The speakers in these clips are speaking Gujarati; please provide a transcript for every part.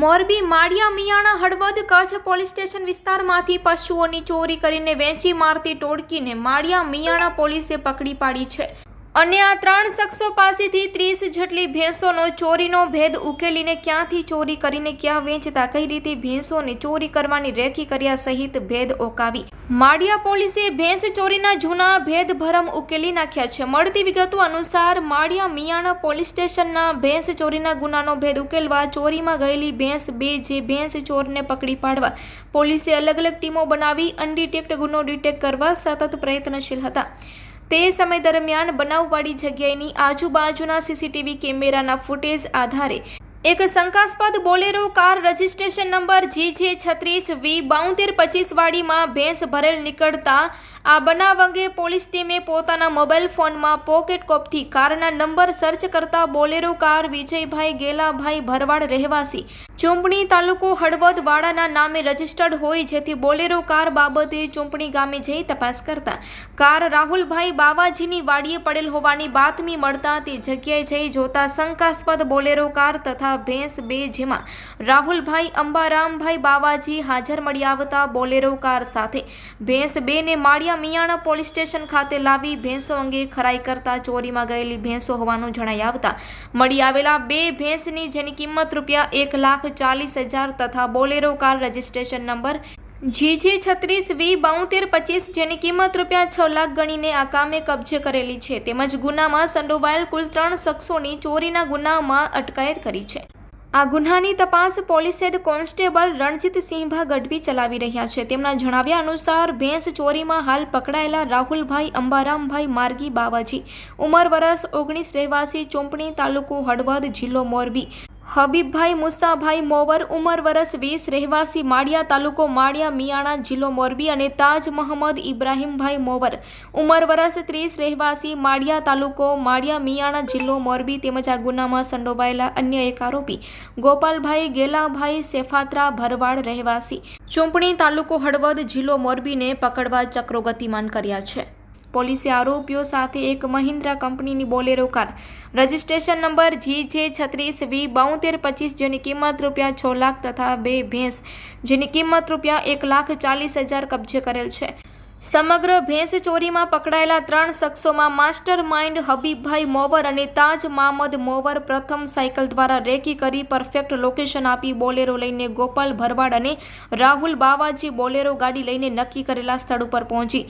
મોરબી માળિયા મિયાણા હળવદ કચ્છ પોલીસ સ્ટેશન વિસ્તારમાંથી પશુઓની ચોરી કરીને વેચી મારતી ટોળકીને માળિયા મિયાણા પોલીસે પકડી પાડી છે. અને આ ત્રણ શખ્સો પાસેથી ત્રીસ જેટલી ભેંસોનો ચોરીનો ભેદ ઉકેલીને ક્યાંથી ચોરી કરીને ક્યાં વેચતા? કઈ રીતે ભેંસોને ચોરી કરવાની રેખી કર્યા સહિત ભેદ ઓકાવી? માળિયા પોલીસે ભેંસ ચોરીના જૂના ભેદભરમ ઉકેલી નાખ્યા છે. મળતી વિગતો અનુસાર, માળિયા મિયાણા પોલીસ સ્ટેશનના ભેંસ ચોરીના ગુનાનો ભેદ ઉકેલવા ચોરીમાં ગયેલી ભેંસ બે જે ભેંસ ચોરને પકડી પાડવા પોલીસે અલગ અલગ ટીમો બનાવી અનડિટેક્ટ ગુનો ડિટેક્ટ કરવા સતત પ્રયત્નશીલ હતા. તે સમય દરમિયાન બનાવવાળી જગ્યાએની આજુબાજુના સીસીટીવી કેમેરાના ફૂટેજ આધારે એક શંકાસ્પદ Bolero car registration number G J છત્રીસ વી બાઉતેર પચીસ વાડીમાં ભેંસ ભરેલ નીકળતા આ બનાવ અંગે પોલીસ ટીમે પોતાના મોબાઈલ ફોનમાં પોકેટ કોપથી કારના નંબર સર્ચ કરતા બોલેરો કાર વિજયભાઈ ગેલાભાઈ ભરવાડ રહેવાસી. ચૂંટણી તાલુકો હળવદ વાડાના નામે રજીસ્ટર્ડ હોય જેથી બોલેરો કાર બાબતે ચૂંટણી ગામે જઈ તપાસ કરતા. કાર રાહુલભાઈ બાવાજીની વાડીએ પડેલ હોવાની બાતમી મળતા તે જગ્યાએ જઈ જોતા શંકાસ્પદ બોલેરો કાર તથા ભેંસ બે જેમાં રાહુલભાઈ અંબારામભાઈ બાવાજી હાજર મળી આવતા બોલેરો કાર સાથે. ભેંસ બેને માળિયા મિયાણા પોલીસ સ્ટેશન ખાતે લાવી ભેંસો અંગે ખરાઈ કરતા ચોરીમાં ગયેલી ભેંસો હોવાનું જણાઈ આવતા મળી આવેલા બે ભેંસની જેની કિંમત રૂપિયા એક લાખ ચાલીસ હજાર તથા Bolero car registration number GJ છત્રીસ વી બાઉતેર પચીસ જેની કિંમત રૂપિયા છ લાખ ગણીને આ કામે કબજે કરેલી છે. તેમજ ગુનામાં સંડોવાયેલ કુલ ત્રણ શખ્સોની ચોરીના ગુનામાં અટકાયત કરી છે. આ ગુન્હાની તપાસ પોલીસ હેડ કોન્સ્ટેબલ રણજીતસિંહભા ગઢવી ચલાવી રહ્યા છે. તેમના જણાવ્યા અનુસાર, ભેંસ ચોરીમાં હાલ પકડાયેલા રાહુલભાઈ અંબારામભાઈ માર્ગી બાવાજી, ઉંમર વરસ ઓગણીસ રહેવાસી, ચોંપણી તાલુકો હળવદ, જિલ્લો મોરબી. હબીબભાઈ, મુસાભાઈ, મોવર, ઉંમર વરસ વીસ, રહેવાસી માળિયા તાલુકો માળિયા, મિયાણા જિલ્લો મોરબી અને તાજ મહમદ ઇબ્રાહીમભાઈ મોવર. ઉંમર વરસ ત્રીસ, રહેવાસી માળિયા તાલુકો માળિયા, મિયાણા જિલ્લો મોરબી તેમજ આ ગુનામાં સંડોવાયેલા અન્ય એક આરોપી ગોપાલભાઈ ગેલાભાઈ સેફાત્રા ભરવાડ રહેવાસી. ચૂંટણી તાલુકો હળવદ જિલ્લો મોરબીને પકડવા ચક્રો ગતિમાન કર્યા છે. પોલીસે આરોપીઓ સાથે એક મહિન્દ્રા કંપનીની Bolero car registration number G J છત્રીસ વી બોતેર પચીસ જેની કિંમત રૂપિયા છ લાખ તથા બે ભેંસ, જેની કિંમત રૂપિયા એક લાખ ચાલીસ હજાર કબજે કરેલ છે. સમગ્ર ભેંસ ચોરીમાં પકડાયેલા ત્રણ શખ્સોમાં માસ્ટર માઇન્ડ હબીબભાઈ મોવર અને તાજ મામદ મોવર પ્રથમ સાયકલ દ્વારા રેકી કરી પરફેક્ટ લોકેશન આપી બોલેરો લઈને ગોપાલ ભરવાડ અને રાહુલ બાવાજી બોલેરો ગાડી લઈને નક્કી કરેલા સ્થળ ઉપર પહોંચી.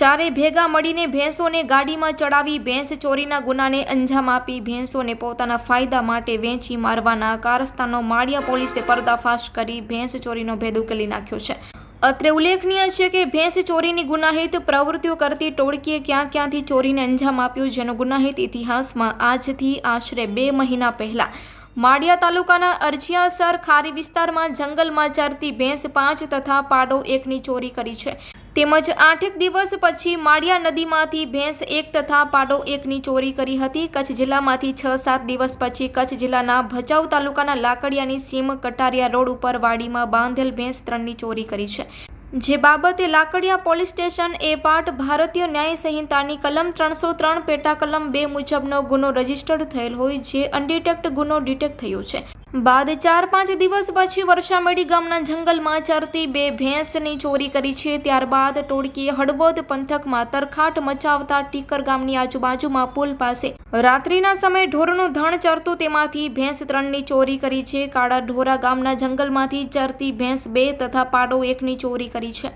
ચારે ભેગા મળીને ભેંસોને ગાડીમાં ચડાવી ભેંસ ચોરીના ગુનાને અંજામ આપી ભેંસોને પોતાના ફાયદા માટે વેચી મારવાના કારસ્તાનો માળિયા પોલીસે પર્દાફાશ કરી ભેંસ ચોરીનો ભેદ ઉકેલી નાખ્યો છે. અત્રે ઉલ્લેખનીય છે કે ભેંસ ચોરીની ગુનાહિત પ્રવૃત્તિઓ કરતી ટોળકીએ ક્યાં ક્યાંથી ચોરીને અંજામ આપ્યું, જેનો ગુનાહિત ઇતિહાસમાં આજથી આશરે બે મહિના પહેલા માળિયા તાલુકાના અરજિયાસર ખારી વિસ્તારમાં જંગલમાં ચરતી ભેંસ પાંચ તથા પાડો એકની ચોરી કરી છે. તેમજ આઠેક દિવસ પછી માળિયા નદીમાંથી ભેંસ એક તથા પાડો એકની ચોરી કરી હતી. કચ્છ જિલ્લામાંથી છ સાત દિવસ પછી કચ્છ જિલ્લાના ભચાઉ તાલુકાના લાકડિયાની સીમ કટારિયા રોડ ઉપર વાડીમાં બાંધેલ ભેંસ ત્રણની ચોરી કરી છે. જે બાબતે લાકડિયા પોલીસ સ્ટેશન એ પાટ ભારતીય ન્યાય સંહિતાની કલમ ત્રણસો ત્રણ પેટા કલમ બે મુજબનો ગુનો રજીસ્ટર્ડ થયેલ હોય, જે અનડિટેક્ટ ગુનો ડિટેક્ટ થયો છે. બાદ ચાર પાંચ દિવસ પછી વર્ષામેડી ગામના જંગલમાં ચરતી બે ભેંસની ચોરી કરી છે. ત્યારબાદ ટોળકીએ હળવદ પંથકમાં તરખાટ મચાવતા ટીકર ગામની આજુબાજુમાં પુલ પાસે રાત્રિના સમયે ઢોરનું ધણ ચરતું તેમાંથી ભેંસ ત્રણની ચોરી કરી છે. કાળા ઢોરા ગામના જંગલમાંથી ચરતી ભેંસ બે તથા પાડો એકની ચોરી કરી છે.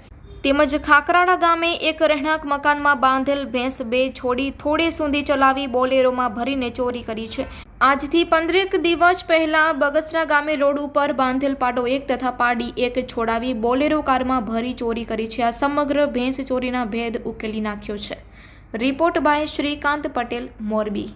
તેમજ ખાકરાડા ગામે એક રહેણાંક મકાનમાં બાંધેલ ભેંસ બે છોડી થોડે સુધી ચલાવી બોલેરોમાં ભરીને ચોરી કરી છે. આજથી પંદરેક દિવસ પહેલા બગસરા ગામે રોડ ઉપર બાંધેલ પાડો એક તથા પાડી એક છોડાવી બોલેરો કારમાં ભરી ચોરી કરી છે. આ સમગ્ર ભેંસ ચોરીના ભેદ ઉકેલી નાખ્યો છે. Report by Shrikant Patel, Morbi.